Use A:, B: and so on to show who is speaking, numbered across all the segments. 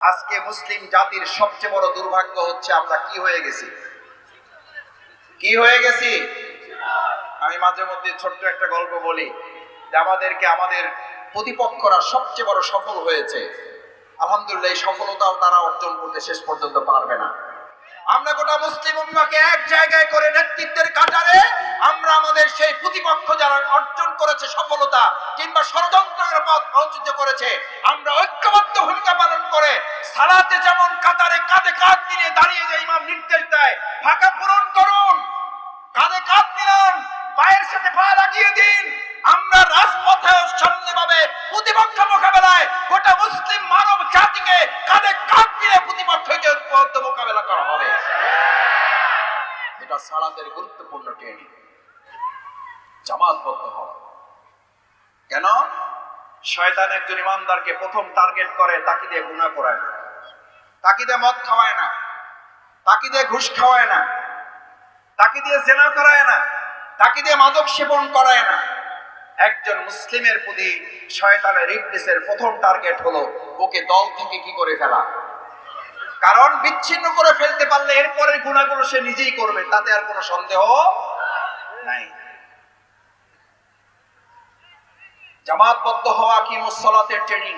A: আজকে মুসলিম জাতির সবচেয়ে বড় দুর্ভাগ্য হচ্ছে আমরা কি হয়ে গেছি? কি হয়ে গেছি? আমি মাঝে মধ্যে ছোট্ট একটা গল্প বলি যে আমাদেরকে আমাদের প্রতিপক্ষরা সবচেয়ে বড় সফল হয়েছে। আলহামদুলিল্লাহ, এই সফলতাও তারা অর্জন করতে শেষ পর্যন্ত পারবে না। আমরা গোটা মুসলিম উম্মাকে এক জায়গায় করে নেতৃত্বের কাটারে আমরা আমাদের সেই প্রতিপক্ষ যারা অর্জন করেছে সফলতা কিংবা ষড়যন্ত্রের পথ অর্জিত করেছে, আমরা ঐক্যবদ্ধ ভূমিকা পালন করে সালাতে যেমন কাতারে কাঁধে কাঁধ মিলিয়ে দাঁড়িয়ে যে ইমাম নির্দেশ দেয়, ফাঁকা পূরণ করুন, কাঁধে কাঁধ মিলান, পায়ের সাথে পা লাগিয়ে দিন। আমরা রাজপথে সামনে পাবে প্রতিপক্ষ মোকাবেলায় গোটা মুসলিম মানব জাতিকে কাঁধে কাঁধ মিলে প্রতিপক্ষকে ঐক্যবদ্ধ মোকাবেলা করা হবে এটা সালাতের গুরুত্বপূর্ণ ট্রেনিং। জামাতবদ্ধ হওয়া কেন? শয়তান একজন ইমানদারকে প্রথম টার্গেট করে, তাকে দিয়ে গুণা করায় না। তাকে দিয়ে মদ খাওয়ায় না। তাকে দিয়ে ঘুষ খাওয়ায় না। তাকে দিয়ে জেনা করায় না। তাকে দিয়ে মাদক সেবন করায় না। একজন মুসলিমের প্রতি শয়তানের রিপ্লেসের প্রথম টার্গেট হলো, ওকে দল থেকে কি করে ফেলা? কারণ বিচ্ছিন্ন করে ফেলতে পারলে এরপরের গুণাগুলো সে নিজেই করবে, তাতে আর কোনো সন্দেহ নাই। জামাতবদ্ধ হওয়া কি মুসলাতের ট্রেনিং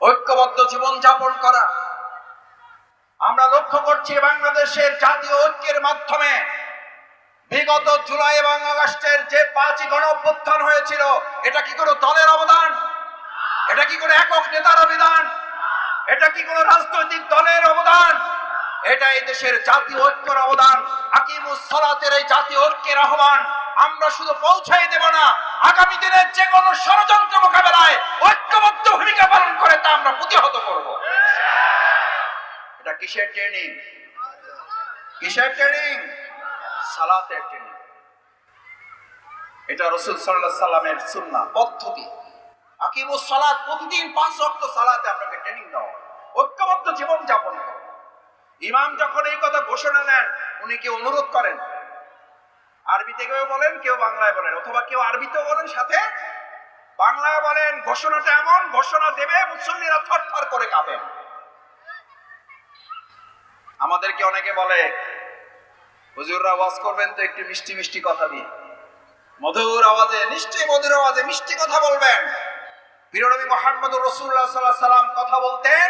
A: ঐক্যবদ্ধ জীবন যাপন করা। আমরা লক্ষ্য করছি বাংলাদেশের জাতীয় ঐক্যের মাধ্যমে বিগত জুলাই এবং আগস্টের যে পাঁচই গণ অভ্যুত্থান হয়েছিল, এটা কি কোনো দলের অবদান? এটা কি কোনো একক নেতার অবদান এটা কি কোনো রাজনৈতিক দলের অবদান? এটা এই দেশের জাতীয় ঐক্যের অবদান। আকিমুস সলাতের এই জাতীয় ঐক্যের আহ্বান আমরা শুধু পৌঁছাই দেব না, আগামী দিনের যে কোনো ষড়যন্ত্র মোকাবেলায় ঐক্যবদ্ধ ভূমিকা পালন করে তা আমরা প্রতিহত করব। এটা কিসের ট্রেনিং কিসের ট্রেনিং সালাতের ট্রেনিং এটা রসুল সাল্লাহ সাল্লামের সুন্না পদ্ধতি। আকিমুস সালাত, প্রতিদিন পাঁচ ওয়াক্ত সালাতে আপনাকে ট্রেনিং দাও ঐক্যবদ্ধ জীবন যাপন করো ইমাম যখন এই কথা ঘোষণা নেন উনি কি অনুরোধ করেন আরবিতে কেউ বলেন, কেউ বাংলায় বলেন, অথবা কেউ আরবিতেও বলেন, সাথে বাংলায় বলেন, ঘোষণাটা এমন, ঘোষণা দেবে, মুসল্লিরা থরথর করে কাঁপেন আমাদেরকে অনেকে বলে, হুজুররা ওয়াজ করবেন তো একটু মিষ্টি মিষ্টি কথা দিয়ে। মধুর আওয়াজে, নিশ্চয়ই মধুর আওয়াজে মিষ্টি কথা বলবেন। বিরনবী মোহাম্মদ রসুল্লাহ সাল্লাহ সাল্লাম কথা বলতেন।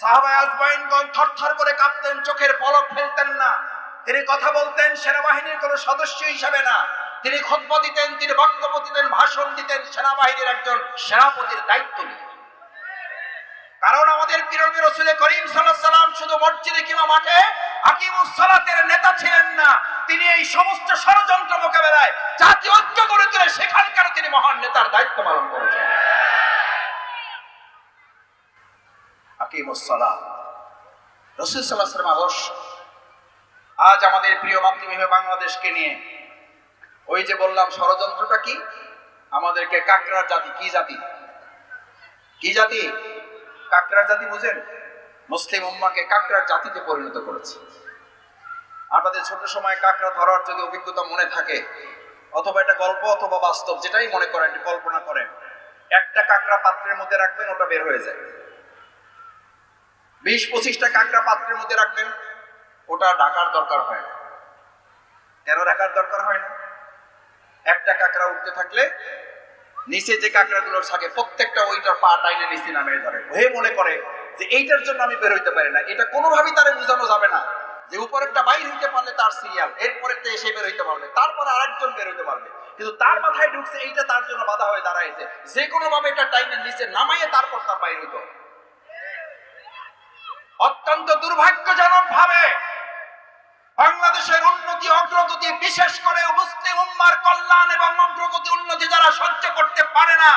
A: সাহাবায় আজমাইনগণ থরথর করে কাঁপতেন, চোখের পলক ফেলতেন না। তিনি কথা বলতেন, সেনাবাহিনীর কোনো সদস্য হিসাবে না। তিনি খতবা দিতেন, তিনি বক্তব্য দিতেন, ভাষণ দিতেন, সেনাবাহিনীর একজন সেনাপতির দায়িত্ব নিয়ে কারণ আমাদের পিরবী রসুল করিম সাল্লাহ সাল্লাম শুধু মসজিদে কিংবা মাঠে হাকিমুস সালাতের নেতা ছিলেন না। তিনি এই সমস্ত ষড়যন্ত্র মোকাবেলায় জাতীয় ঐক্য গড়ে তুলে সেখানকার তিনি মহান নেতার দায়িত্ব পালন করেছেন। আজ আমাদের প্রিয় মাতৃভূমি বাংলাদেশকে নিয়ে ওই যে বললাম, ষড়যন্ত্রটা কি? আমাদেরকে কাকরার জাতি, কি জাতি? কি জাতি? কাকরার জাতি বুঝেন? মুসলিম উম্মাকে কাকরার জাতিতে পরিণত করেছে। আপনাদের ছোট সময় কাকড়া ধরার যদি অভিজ্ঞতা মনে থাকে, অথবা এটা গল্প অথবা বাস্তব, যেটাই মনে করেন কল্পনা করেন, একটা কাকড়া পাত্রের মধ্যে রাখবেন, ওটা বের হয়ে যায়। বিশ পঁচিশটা কাঁকড়া পাত্রের মধ্যে রাখবেন, ওটা ডাকার দরকার হয় না। কেন রাখার দরকার হয় না? একটা কাঁকড়া উঠতে থাকলে নিচে যে কাঁকড়াগুলো থাকে প্রত্যেকটা ওইটার পা টাইনে নিচে নামিয়ে ধরে। হয়ে মনে করে যে এইটার জন্য আমি বের হইতে পারি না। এটা কোনোভাবেই তারে বোঝানো যাবে না যে উপরেরটা বাইর হইতে পারলে তার সিরিয়াল, এরপরেরটা এসে বের হইতে পারবে, তারপরে আরেকজন বের হইতে পারবে। কিন্তু তার মাথায় ঢুকছে এইটা তার জন্য বাধা হয়ে দাঁড়াইছে। যে কোনো ভাবে এটা টাইনের নিচে নামাইয়ে তারপর তার বাইর হইতে হবে। অত্যন্ত দুর্ভাগ্যজনক ভাবে বাংলাদেশের উন্নতি, অগ্রগতি বিশেষ করে মুসলিম উম্মার কল্যাণ এবং অগ্রগতি উন্নতি যারা সহ্য করতে পারে না,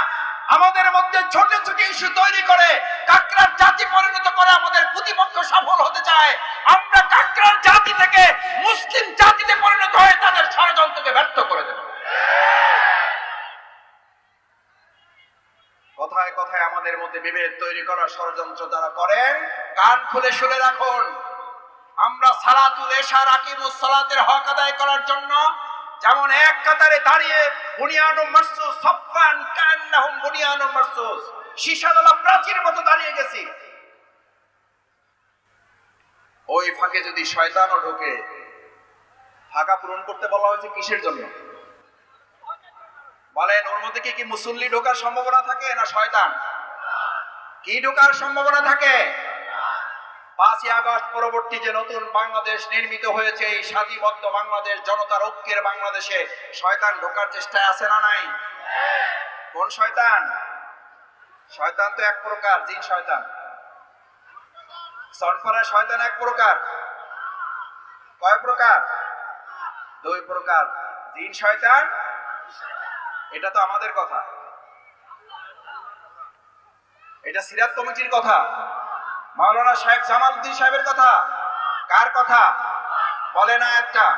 A: আমাদের মধ্যে ছোট ছোট ইস্যু তৈরি করে কাকরার জাতি পরিণত করে আমাদের প্রতিপক্ষ সফল হতে চায়। আমরা কাকরার জাতি থেকে মুসলিম জাতিতে পরিণত হয়ে তাদের ষড়যন্ত্রকে ব্যর্থ করে দেব। কথায় কথায় আমাদের মধ্যে বিভেদ তৈরি করার ষড়যন্ত্র যারা করেন কান খুলে শুনে রাখুন। আমরা সালাতুল এশা রাকিমুস সালাতের হক আদায় করার জন্য যেমন এক কাতারে দাঁড়িয়ে বুনিয়ানুম মারসুস সাফান কান্নাহুম বুনিয়ানুম মারসুস সীসাদলা প্রাচীর মতো দাঁড়িয়ে গেছি। ওই ফাঁকে যদি শয়তানও ঢোকে, ফাঁকা পূরণ করতে বলা হয়েছে কিসের জন্য? বলেন, ওর মধ্যে কি কি মুসল্লি ঢোকার সম্ভাবনা থাকে না শয়তান? কি ঢোকার সম্ভাবনা থাকে? পাঁচই আগস্ট পরবর্তী যে নতুন বাংলাদেশ নির্মিত হয়েছে, এই স্বাধীনবদ্ধ বাংলাদেশ জনতার ঐক্যের বাংলাদেশে শয়তান ঢোকার চেষ্টায় আছে না নাই? কোন শয়তান? শয়তান তো এক প্রকার, জিন শয়তান। সনফারা শয়তান এক প্রকার। কয় প্রকার? দুই প্রকার। জিন শয়তান? এটা তো আমাদের কথা। এটা সিরাত কমিটির কথা। মাওলানা শেখ জামালউদ্দিন সাহেবের কথা? কার কথা? বলে না একটা।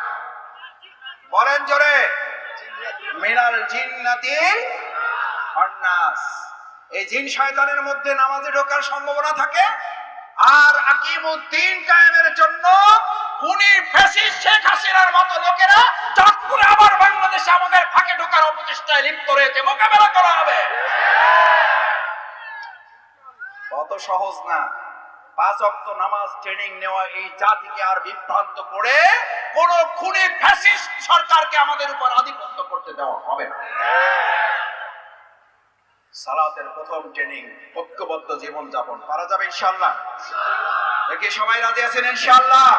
A: বলেন জোরে। মিনাল জিন্নাতি অন্নাস। এই জিন শয়তানের মধ্যে নামাজে ঢোকার সম্ভাবনা থাকে। আর আকিমুদ্দিন কায়েমের জন্য খুনি ফ্যাসিস্ট শেখ হাসিনার মতো লোকেরা চট আবার বাংলাদেশে আমাদের ফাঁকে ঢোকার অপচেষ্টায় লিপ্ত রয়েছে। মোকাবেলা করা হবে। অত সহজ না। পাঁচ অক্ত নামাজ ট্রেনিং নেওয়া এই জাতিকে আর বিভ্রান্ত করে কোন খুনি ফ্যাসিস্ট সরকারকে আমাদের উপর আধিপত্য করতে দেওয়া হবে না। সালাতের প্রথম ট্রেনিং, ঐক্যবদ্ধ জীবন যাপন পারা যাবে ইনশাল্লাহ দেখি সবাই রাজি আছেন ইনশাল্লাহ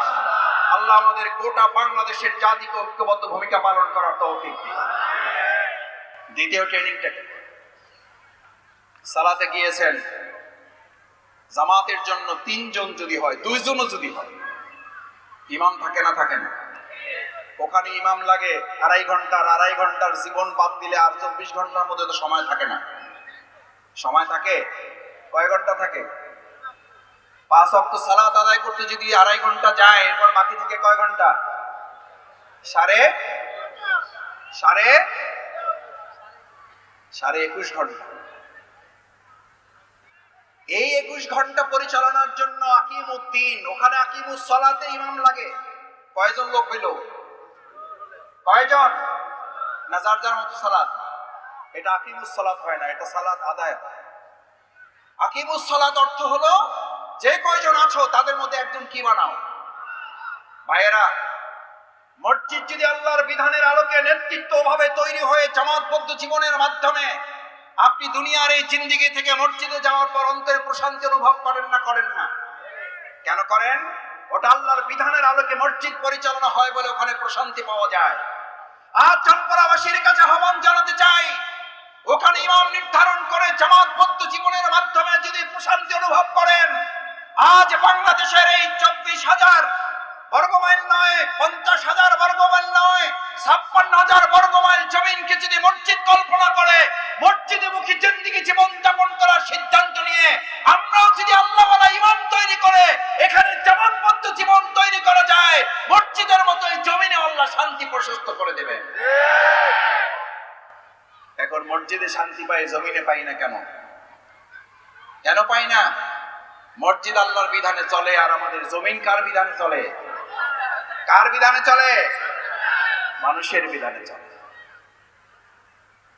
A: আল্লাহ আমাদের গোটা বাংলাদেশের জাতিকে ঐক্যবদ্ধ ভূমিকা পালন করার তৌফিক দিন। দ্বিতীয় ট্রেনিংটা সালাতে গিয়েছেন। জামাতের জন্য তিনজন যদি হয়, দুইজনও যদি হয়, ইমাম থাকে না থাকে না। ওখানে ইমাম লাগে, আড়াই ঘণ্টার আড়াই ঘণ্টার জীবন বাদ দিলে আর চব্বিশ ঘণ্টার মধ্যে তো সময় থাকে না। সময় থাকে? কয় ঘণ্টা থাকে? পাঁচ অক্ট সালাত আদায় করতে যদি আড়াই ঘণ্টা যায়, এরপর বাকি থেকে কয় ঘণ্টা? সাড়ে? সাড়ে? সাড়ে একুশ ঘণ্টা। এই একুশ ঘণ্টা পরিচালনার জন্য আকিম উদ্দিন, ওখানে আকিমুস সলাতে ইমাম লাগে। কয়জন লোক হইল? কয়জন? না যার মতো সালাত। এটা আকিমুস সালাত হয় না, এটা সালাত আদায় হয়। আকিমুস সালাত অর্থ হলো, যে কয়জন আছো, তাদের মধ্যে একজন কি বানাও? ভাইয়েরা, মসজিদ যদি আল্লাহর বিধানের আলোকে নেতৃত্ব ভাবে তৈরি হয়ে জামাতবদ্ধ জীবনের মাধ্যমে আপনি দুনিয়ার এই জিন্দিগি থেকে মসজিদে যাওয়ার পর অন্তরে প্রশান্তি অনুভব করেন না করেন না? কেন করেন? ওটা আল্লাহর বিধানের আলোকে মসজিদ পরিচালনা হয় বলে ওখানে প্রশান্তি পাওয়া যায়। আর চম্পরাবাসীর কাছে আহ্বান জানাতে চাই, ওখানে ইমাম নির্ধারণ করে জামাতবদ্ধ জীবনের মাধ্যমে যদি প্রশান্তি অনুভব করেন, আজ বাংলাদেশের এই চব্বিশ হাজার বর্গমাইল নয়, পঞ্চাশ হাজার বর্গমাইল নয়, ছাপ্পান্ন হাজার বর্গমাইল জমিনকে যদি মসজিদ কল্পনা করে মসজিদে মুখী জিন্দিগি জীবন যাপন করার সিদ্ধান্ত নিয়ে, আমরাও যদি আল্লাহওয়ালা ইমাম তৈরি করে, এখানে জামানবদ্ধ জীবন তৈরি করা যায়, মসজিদের মতো এই জমিনে আল্লাহ শান্তি প্রশস্ত করে দেবেন। এখন মসজিদে শান্তি পাই জমিনে পাই না কেন? কেন পাই না? মসজিদ আল্লাহর বিধানে চলে আর আমাদের জমিন কার বিধানে চলে? কার বিধানে চলে? মানুষের বিধানে চলে।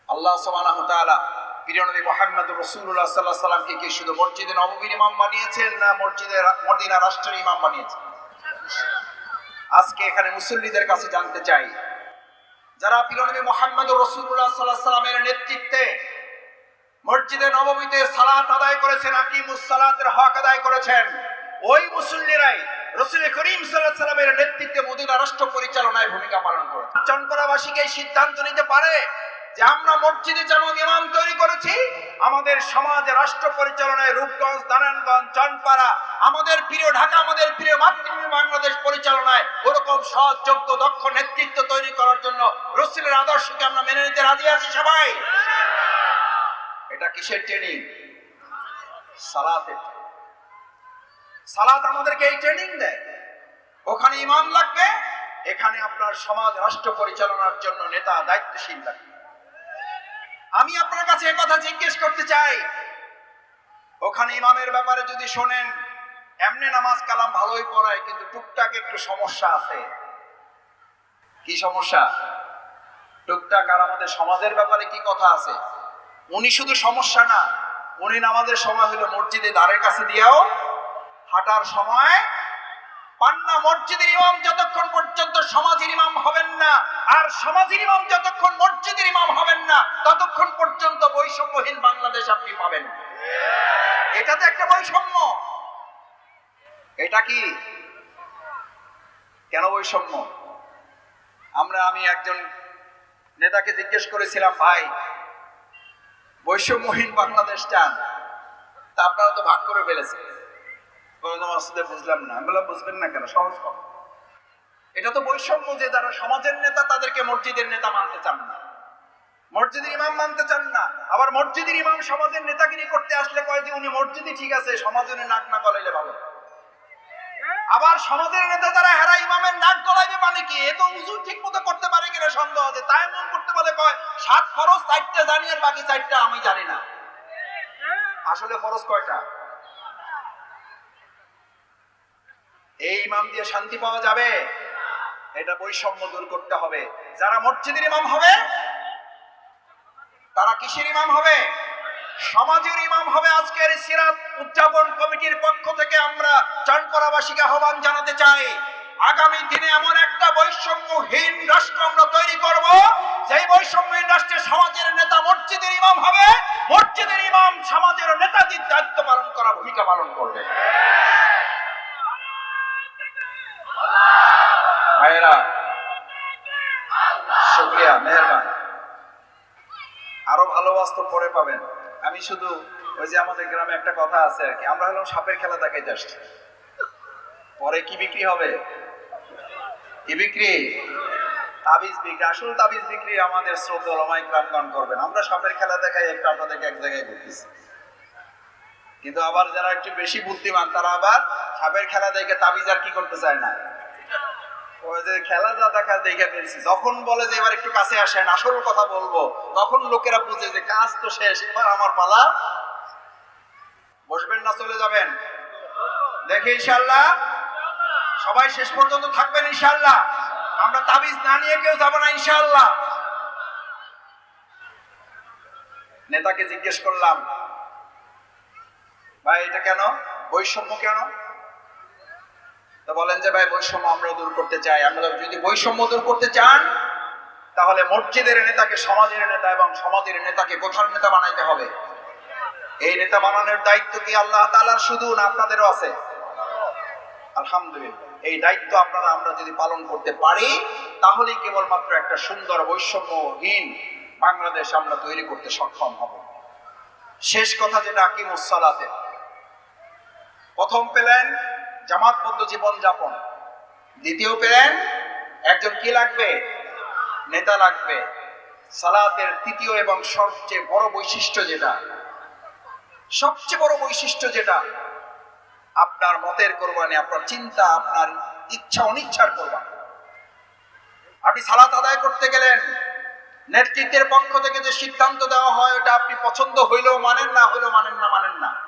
A: আল্লাহ সুবহানাহু ওয়া তাআলা প্রিয় নবী মুহাম্মদ রাসূলুল্লাহ সাল্লাল্লাহু আলাইহি সাল্লামকে কি শুধু মসজিদে নববীর ইমাম বানিয়েছেন না মসজিদে মদিনা রাষ্ট্রের ইমাম বানিয়েছেন? আজকে এখানে মুসল্লিদের কাছে জানতে চাই, যারা প্রিয় নবী মুহাম্মদ রাসূলুল্লাহ সাল্লাল্লাহু আলাইহি সাল্লামের নেতৃত্বে মসজিদে নবমীতে সালাত আদায় করেছেন, আকিমুস সালাতের হক আদায় করেছেন, ওই মুসল্লিরাই রসুল করিম সাল্লাহ সাল্লামের নেতৃত্বে মদিনা রাষ্ট্র পরিচালনায় ভূমিকা পালন করে চনকরাবাসীকে সিদ্ধান্ত নিতে পারে যে আমরা মসজিদে যেমন ইমাম তৈরি করেছি, আমাদের সমাজ রাষ্ট্র পরিচালনায় রূপগঞ্জ, নারায়ণগঞ্জ, চনপাড়া, আমাদের প্রিয় ঢাকা, আমাদের প্রিয় মাতৃভূমি বাংলাদেশ পরিচালনায় ওরকম সৎ, যোগ্য, দক্ষ নেতৃত্ব তৈরি করার জন্য রসুলের আদর্শকে আমরা মেনে নিতে রাজি আছি সবাই? এটা কিসের ট্রেনিং সালাতের। সালাত আমাদেরকে এই ট্রেনিং দেয়। ওখানে ইমাম লাগবে, এখানে আপনার সমাজ রাষ্ট্র পরিচালনার জন্য নেতা দায়িত্বশীল লাগবে। আমি আপনার কাছে কথা জিজ্ঞেস করতে চাই, ওখানে ইমামের ব্যাপারে যদি শোনেন, এমনি নামাজ কালাম ভালোই পড়ায়, কিন্তু টুকটাক একটু সমস্যা আছে। কি সমস্যা? টুকটাক আর আমাদের সমাজের ব্যাপারে কি কথা আছে? উনি শুধু সমস্যা না, উনি নামাজের সময় হলো মসজিদে দ্বারের কাছে দিয়েও হাঁটার সময় পান্না মসজিদের ইমাম যতক্ষণ পর্যন্ত সমাজের ইমাম হবেন না, আর সমাজের ইমাম যতক্ষণ মসজিদের ইমাম হবেন না, ততক্ষণ পর্যন্ত বৈষম্যহীন বাংলাদেশ আপনি পাবেন। এটা তো একটা বৈষম্য। এটা কি? কেন বৈষম্য? আমরা, আমি একজন নেতাকে জিজ্ঞেস করেছিলাম, ভাই, বৈষম্যহীন বাংলাদেশটা, তা আপনারা তো ভাগ করে ফেলেছেন। বললাম, বুঝলাম না। আমি বললাম বুঝবেন না কেন? সহজ কথা। এটা তো বৈষম্য যে যারা সমাজের নেতা তাদেরকে মসজিদের নেতা মানতে চান না। মসজিদের ইমাম মানতে চান না। আবার মসজিদের ইমাম সমাজের নেতাগিরি করতে আসলে কয় যে উনি মসজিদই ঠিক আছে সমাজ উনি নাক না গলাইলে ভালো। আবার সমাজের নেতা যারা হেরা ইমামের নাক গলাইবে মানে কি? এ তো উজু ঠিক মতো করতে পারে কিনা সন্দেহ আছে। তাই মন করতে বলে কয় সাত খরচ চারটা জানি আর বাকি চারটা আমি জানি না। আসলে খরচ কয়টা? এই ইমাম দিয়ে শান্তি পাওয়া যাবে? এটা বৈষম্য দূর করতে হবে। যারা মসজিদের ইমাম হবে, তারা কিসের ইমাম হবে? সমাজের ইমাম হবে আজকের সিরাত উদযাপন কমিটির পক্ষ থেকে আমরা চানকরাবাসীকে আহ্বান জানাতে চাই। আগামী দিনে এমন একটা বৈষম্যহীন রাষ্ট্র আমরা তৈরি করব, যেই বৈষম্যহীন রাষ্ট্রে সমাজের নেতা মসজিদের ইমাম হবে। মসজিদের ইমাম সমাজের নেতাজির দায়িত্ব পালন করা ভূমিকা পালন করবে। ভাইয়েরা, শুক্রিয়া, মেহরবান। আরও ভালো বাস্তব পরে পাবেন। আমি শুধু ওই যে আমাদের গ্রামে একটা কথা আছে আর কি। আমরা হলাম সাপের খেলা দেখাইতে আসছি। পরে কি বিক্রি হবে? কি বিক্রি? তাবিজ বিক্রি। আসল তাবিজ বিক্রি আমাদের শ্রদ্ধা লমাই গ্রামগণ করবেন। আমরা সাপের খেলা দেখাই, একটু আপনাদেরকে এক জায়গায় করতেছি কিন্তু আবার যারা একটু বেশি বুদ্ধিমান, তারা আবার সাপের খেলা দেখে তাবিজ আর কি করতে চায় না? ওই যে খেলা যা দেখা দেখে ফেলছি। যখন বলে যে এবার একটু কাছে আসেন, আসল কথা বলব, তখন লোকেরা বুঝে যে কাজ তো শেষ, এবার আমার পালা। বসবেন না, চলে যাবেন। দেখে ইনশাল্লাহ সবাই শেষ পর্যন্ত থাকবেন ইনশাল্লাহ আমরা তাবিজ না নিয়ে কেউ যাব না ইনশাল্লাহ নেতাকে জিজ্ঞেস করলাম, ভাই, এটা কেন? বৈষম্য কেন? তো বলেন যে, ভাই, বৈষম্য আমরা দূর করতে চাই। আমরা যদি বৈষম্য দূর করতে চান, তাহলে মসজিদের নেতাকে সমাজের নেতা এবং সমাজের নেতাকে কোথার নেতা বানাইতে হবে। এই নেতা বানানোর দায়িত্ব কি আল্লাহ তাআলার? শুধু না আপনাদেরও আছে? আলহামদুলিল্লাহ। এই দায়িত্ব আপনারা, আমরা যদি পালন করতে পারি, তাহলেই কেবলমাত্র একটা সুন্দর বৈষম্যহীন বাংলাদেশ আমরা তৈরি করতে সক্ষম হব। শেষ কথা যেটা আকিমুসালাতে প্রথম পেলেন জামাতবদ্ধ জীবন যাপন। দ্বিতীয় পেলেন, একজন কি লাগবে? নেতা লাগবে। সালাতের তৃতীয় এবং সবচেয়ে বড় বৈশিষ্ট্য যেটা? সবচেয়ে বড় বৈশিষ্ট্য যেটা? আপনার মতের কোরবানি, আপনার চিন্তা, আপনার ইচ্ছা, অনিচ্ছার কোরবানি। আপনি সালাত আদায় করতে গেলেন, নেতৃত্বের পক্ষ থেকে যে সিদ্ধান্ত দেওয়া হয়, ওটা আপনি পছন্দ হইলেও মানেন না, হইলেও মানেন না মানেন না।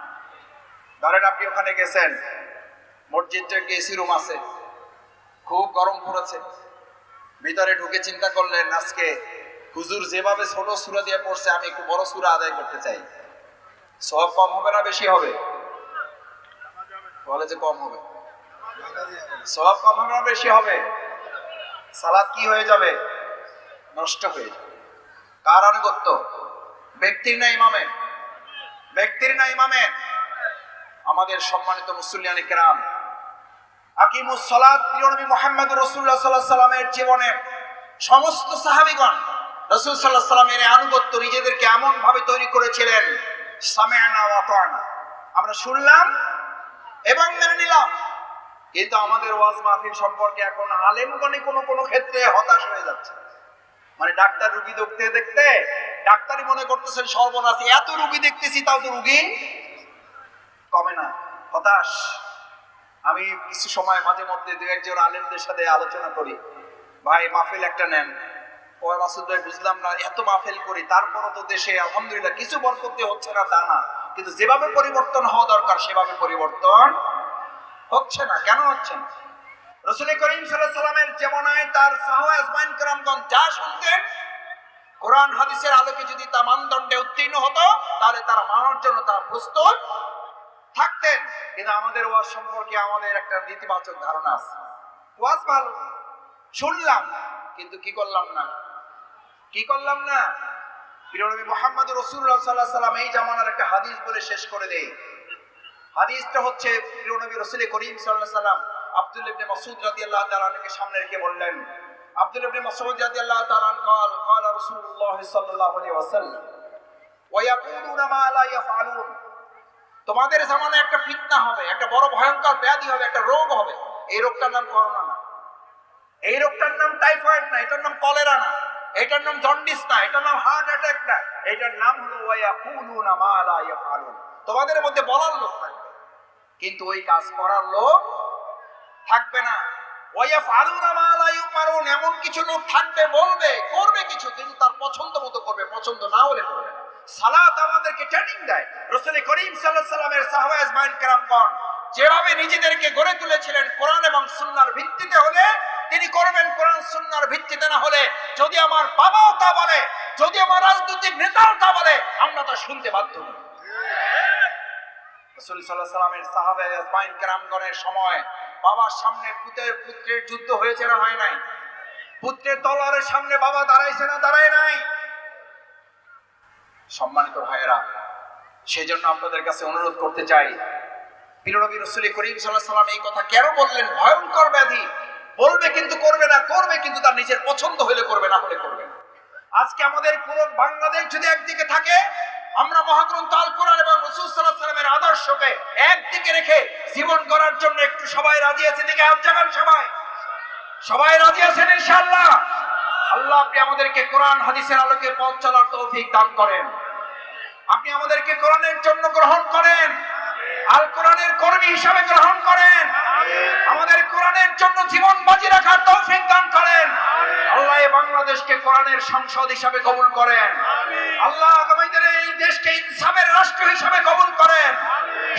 A: ধরেন আপনি ওখানে গেছেন। মসজিদটা এসি রুম আছে? খুব গরম পড়েছে। ভিতরে ঢুকে চিন্তা করলেন, আজকে হুজুর যেভাবে ছোট সুরা দিয়ে পড়ছে, আমি একটু বড় সুরা আদায় করতে চাই। সব কম হবে না বেশি হবে? বলে যে কম হবে। সব কম হবে না বেশি হবে? সালাদ কি হয়ে যাবে? নষ্ট হয়ে যাবে। কার আনুগত্য? ব্যক্তির না ইমামের? ব্যক্তির না ইমামের? আমাদের সম্মানিত মুসল্লিয়ান কেরাম আকিমুস সালাত, প্রিয় নবী মুহাম্মদ রাসূলুল্লাহ সাল্লাল্লাহু আলাইহি সাল্লামের জীবনে সমস্ত সাহাবীগণ, রাসূল আলাইহি সাল্লামের আনুগত্য নিজেদেরকে এমন ভাবে তৈরি করেছিলেন সামি'না ওয়া আতা'না আমরা শুনলাম এবং মেনে নিলাম, কিন্তু আমাদের ওয়াজ মাহফিল সম্পর্কে এখন আলেমগণে কোনো কোনো ক্ষেত্রে হতাশ হয়ে যাচ্ছে। মানে ডাক্তার রুগী দেখতে দেখতে, ডাক্তারই মনে করতেছেন, সর্বনাশ, এত রুগী দেখতেছি, তাও তো রুগী কমে না, হতাশ। আমি কিছু সময় মাঝে মধ্যে দু একজন আলেমদের সাথে আলোচনা করি। ভাই, মাহফিল একটা নেন। ওই মাসুদ ভাই, বুঝলাম না, এত মাহফিল করি, তারপরও তো দেশে আলহামদুলিল্লাহ কিছু বরকতে হচ্ছে না, তা না। কিন্তু যেভাবে পরিবর্তন হওয়া দরকার, সেভাবে পরিবর্তন হচ্ছে না। কেন হচ্ছে না? রসুল করিম সাল্লামের যেমনায় তার সাহা আজমাইন কারামগঞ্জ যা শুনতেন, কোরআন, হাদিসের আলোকে যদি তা মানদণ্ডে উত্তীর্ণ হতো, তাহলে তারা মানার জন্য তার প্রস্তুত থাকতেন কিন্তু আমাদের ওয়াজ সম্পর্কে আমাদের একটা নেতিবাচক ধারণা আছে ওয়াজ ভালো শুনলাম কিন্তু কি করলাম না কি করলাম না প্রিয়নবী মোহাম্মদ রসুল্লাহ সাল্লাহ সাল্লাম এই জামানার একটা হাদিস বলে শেষ করে দেই হাদিসটা হচ্ছে প্রিয়নবী রসুল করিম সাল্লাহ সাল্লাম আব্দুল ইবনে মাসুদ রাদিয়াল্লাহু তাআলাকে সামনে রেখে বললেন আব্দুল ইবনে মাসুদ রাদিয়াল্লাহু তাআলা قال قال رسول الله صلى الله عليه وسلم ويقولون ما لا يفعلون তোমাদের জামানায় একটা ফিতনা হবে, একটা বড় ভয়ঙ্কর ব্যাধি হবে, একটা রোগ হবে। এই রোগটার নাম করোনা না। এই রোগটার নাম টাইফয়েড না, এটার নাম কলেরা না। এটার নাম জন্ডিস না, এটার নাম হার্ট অ্যাটাক না। এটার নাম হলো ওয়ায়াকুলুনা মা লা ইয়াফআলুন। তোমাদের মধ্যে বলার লোক থাকবে। কিন্তু ওই কাজ করার লোক থাকবে না। ওয়ায়াফআলুনা মা লা ইউমারুন, এমন কিছু লোক থাকবে, বলবে, করবে কিছু, কিন্তু তার পছন্দ মতো করবে, পছন্দ না হলে করবে না। সালাত আমাদেরকে ট্রেনিং দেয়। রাসূল করিম আলাইহি সাল্লামের সাহাবা আজমাইন কেরামগণ যেভাবে নিজেদেরকে গড়ে তুলেছিলেন কোরআন এবং সুন্নার ভিত্তিতে হলে, তিনি করবেন কোরআন সুন্নার ভিত্তিতে না হলে, যদি আমার বাবাও তা বলে, যদি আমার রাজনৈতিক নেতাও তা বলে, আমরা তা শুনতে বাধ্য নই রাসূল আলাইহি সাল্লামের কেরামগণের সময় বাবার সামনে পুত্রের পুত্রের যুদ্ধ হয়েছে না হয় নাই? পুত্রের তলোয়ারের সামনে বাবা দাঁড়াইছে না, দাঁড়ায় নাই? সম্মানিত ভাইয়েরা সেই জন্য আপনাদের কাছে অনুরোধ করতে চাই বীরনবী রসুল করিম সাল্লাহ সাল্লাম এই কথা কেন বললেন? ভয়ঙ্কর ব্যাধি। বলবে কিন্তু করবে না, করবে কিন্তু তার নিজের পছন্দ হলে করবে না হলে করবে না। আজকে আমাদের পুরো বাংলাদেশ যদি একদিকে থাকে, আমরা মহাগ্রন্থ আল কোরআন এবং রসুল সাল্লাহ সাল্লামের আদর্শকে একদিকে রেখে জীবন করার জন্য একটু সবাই রাজি আছে দিকে হাত জাগান সবাই। সবাই রাজি আছেন ইনশাআল্লাহ। আল্লাহ আপনি আমাদেরকে কোরআন, হাদিসের আলোকে পথ চলার তৌফিক দান করেন। আপনি আমাদেরকে কোরআনের জন্য গ্রহণ করেন, আল কোরআনের কর্মী হিসাবে গ্রহণ করেন, আমাদের কোরআনের জন্য জীবন বাজি রাখার তৌফিক দান করেন। আল্লাহ বাংলাদেশকে কোরআনের সংসদ হিসাবে কবুল করেন। আল্লাহ আমাদের এই দেশকে ইনসাফের রাষ্ট্র হিসাবে কবুল করেন।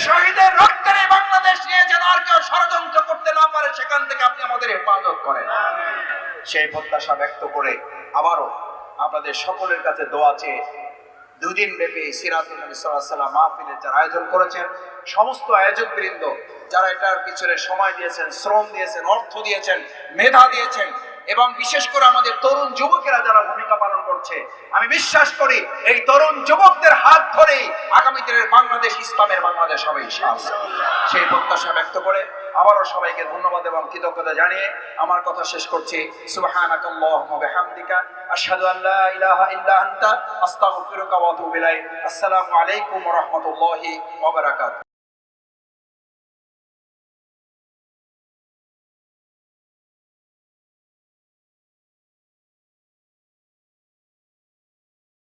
A: শহীদের রক্তের বাংলাদেশ নিয়ে যেন আর কেউ ষড়যন্ত্র করতে না পারে, সেখান থেকে আপনি আমাদের হেফাজত করেন। সেই প্রত্যাশা ব্যক্ত করে আবারও আপনাদের সকলের কাছে দোয়া চেয়ে দুদিন ব্যাপী সিরাতুল নবী মাহফিলের যারা আয়োজন করেছেন, সমস্ত আয়োজক বৃন্দ যারা এটার পিছনে সময় দিয়েছেন, শ্রম দিয়েছেন, অর্থ দিয়েছেন, মেধা দিয়েছেন এবং বিশেষ করে আমাদের তরুণ যুবকেরা যারা ভূমিকা পালন করছে, আমি বিশ্বাস করি এই তরুণ যুবকদের হাত ধরেই আগামী দিনের বাংলাদেশ, ইসলামের বাংলাদেশ হবে সেই প্রত্যাশা ব্যক্ত করে আবারও সবাইকে ধন্যবাদ এবং কৃতজ্ঞতা জানিয়ে আমার কথা শেষ করছি। বিহামদিকা, আশহাদু আল্লা ইলাহা ইল্লা আনতা, আস্তাগফিরুকা ওয়া আতুবু ইলাইক। আসসালামু আলাইকুম ওয়া